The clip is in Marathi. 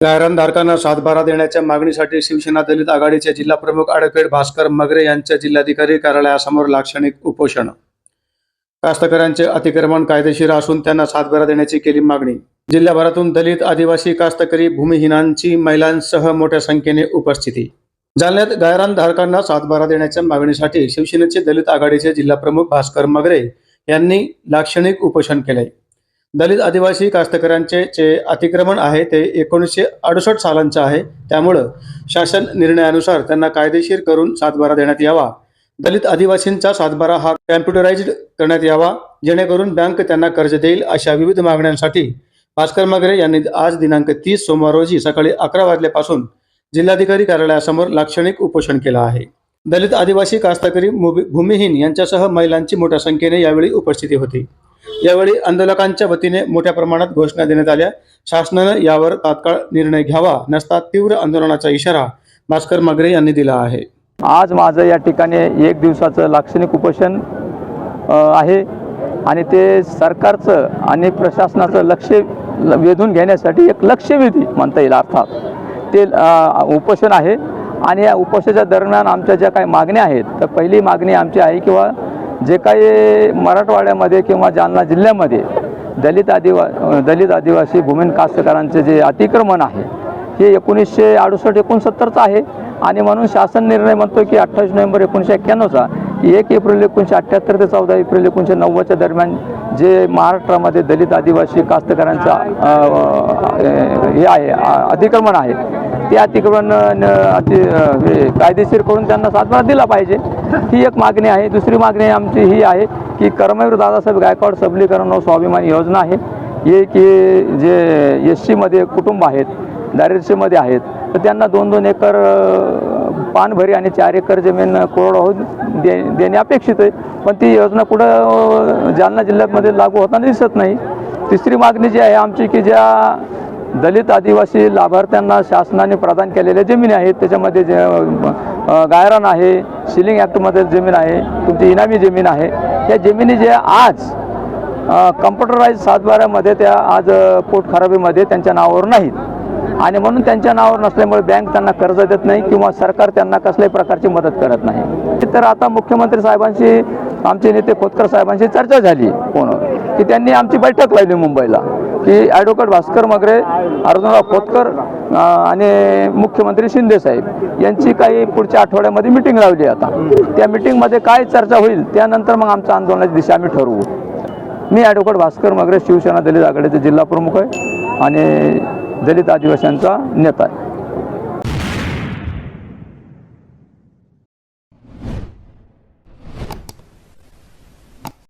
गायरानधारकांना सातबारा देण्याच्या मागणीसाठी शिवसेना दलित आघाडीचे जिल्हा प्रमुख ॲडव्होकेट भास्कर मगरे यांच्या जिल्हाधिकारी कार्यालयासमोर लाक्षणिक उपोषण. कास्तकऱ्यांचे अतिक्रमण कायदेशीर असून त्यांना सातबारा देण्याची केली मागणी. जिल्हाभरातून दलित आदिवासी कास्तकरी भूमिहीनांची महिलांसह मोठ्या संख्येने उपस्थिती. जालन्यात गायरानधारकांना सातबारा देण्याच्या मागणीसाठी शिवसेनेचे दलित आघाडीचे जिल्हा प्रमुख भास्कर मगरे यांनी लाक्षणिक उपोषण केले. दलित आदिवासी कास्तकऱ्यांचे जे अतिक्रमण आहे ते एकोणीसशे अडुसष्ट सालांचं आहे. त्यामुळं शासन निर्णयानुसार त्यांना कायदेशीर करून सातबारा देण्यात यावा. दलित आदिवासींचा सातबारा हा कॅम्प्युटराइज्ड करण्यात यावा जेणेकरून बँक त्यांना कर्ज देईल अशा विविध मागण्यांसाठी. भास्कर मगरे यांनी आज दिनांक तीस सोमवार रोजी सकाळी अकरा वाजल्यापासून जिल्हाधिकारी कार्यालयासमोर लाक्षणिक उपोषण केलं आहे. दलित आदिवासी कास्तकरी भूमिहीन यांच्यासह महिलांची मोठ्या संख्येने यावेळी उपस्थिती होती. यावेळी आंदोलकांच्या वतीने मोठ्या प्रमाणात घोषणा देण्यात आल्या. शासनानं यावर तात्काळ निर्णय घ्यावा नसता तीव्र आंदोलनाचा इशारा भास्कर मगरे यांनी दिला आहे. आज माझं या ठिकाणी एक दिवसाचं लाक्षणिक उपोषण आहे आणि ते सरकारचं आणि प्रशासनाचं लक्ष ल- वेधून घेण्यासाठी एक लक्षवेधी म्हणता येईल अर्थात. ते उपोषण आहे आणि या उपोषणाच्या दरम्यान आमच्या ज्या काही मागण्या आहेत तर पहिली मागणी आमची आहे किंवा जे काही मराठवाड्यामध्ये किंवा जालना जिल्ह्यामध्ये दलित आदिवा दलित आदिवासी भूमिन कास्तकारांचे जे अतिक्रमण आहे हे एकोणीसशे अडुसष्ट एकोणसत्तरचं आहे. आणि म्हणून शासन निर्णय म्हणतो की अठ्ठावीस नोव्हेंबर एकोणीसशे एक्क्याण्णवचा एक एप्रिल एकोणीसशे अठ्ठ्याहत्तर ते चौदा एप्रिल एकोणीसशे नव्वदच्या दरम्यान जे महाराष्ट्रामध्ये दलित आदिवासी कास्तकारांचा हे आहे अधिक्रमण अतिक्रमण आहे ते अतिक्रमण अति हे कायदेशीर करून त्यांना सातबारा दिला पाहिजे. ही एक मागणी आहे. दुसरी मागणी आमची ही आहे की कर्मवीर दादासाहेब गायकवाड सबलीकरण व स्वाभिमान योजना आहे. हे की जे एस सीमध्ये कुटुंब आहेत दारिद्र्यमध्ये आहेत तर त्यांना दोन दोन एकर पानभरी आणि चार एकर जमीन कोरडवाहू दे देणे अपेक्षित आहे. पण ती योजना कुठं जालना जिल्ह्यामध्ये लागू होताना दिसत नाही. तिसरी मागणी जी आहे आमची की ज्या दलित आदिवासी लाभार्थ्यांना शासनाने प्रदान केलेल्या जमिनी आहेत. त्याच्यामध्ये जे गायरन गायरान आहे सिलिंग ॲक्टमध्ये जमीन आहे तुमची इनामी जमीन आहे. या जमिनी जे आज कम्प्युटराईज सातबाऱ्यामध्ये त्या आज पोटखराबीमध्ये त्यांच्या नावावर नाहीत. आणि म्हणून त्यांच्या नावावर नसल्यामुळे बँक त्यांना कर्ज देत नाही किंवा सरकार त्यांना कसल्याही प्रकारची मदत करत नाही. तर आता मुख्यमंत्री साहेबांशी आमचे नेते खोतकर साहेबांशी चर्चा झाली फोनवर की त्यांनी आमची बैठक लावली मुंबईला. की ॲडव्होकेट भास्कर मगरे अर्जुनराव खोतकर आणि मुख्यमंत्री शिंदे साहेब यांची काही पुढच्या आठवड्यामध्ये मिटिंग लावली आता. त्या मिटिंगमध्ये काय चर्चा होईल त्यानंतर मग आमच्या आंदोलनाची दिशा आम्ही ठरवू. मी ॲडव्होकेट भास्कर मगरे शिवसेना दलित आघाडीचे जिल्हा प्रमुख आहे आणि दलित आदिवासींचा नेता आहे.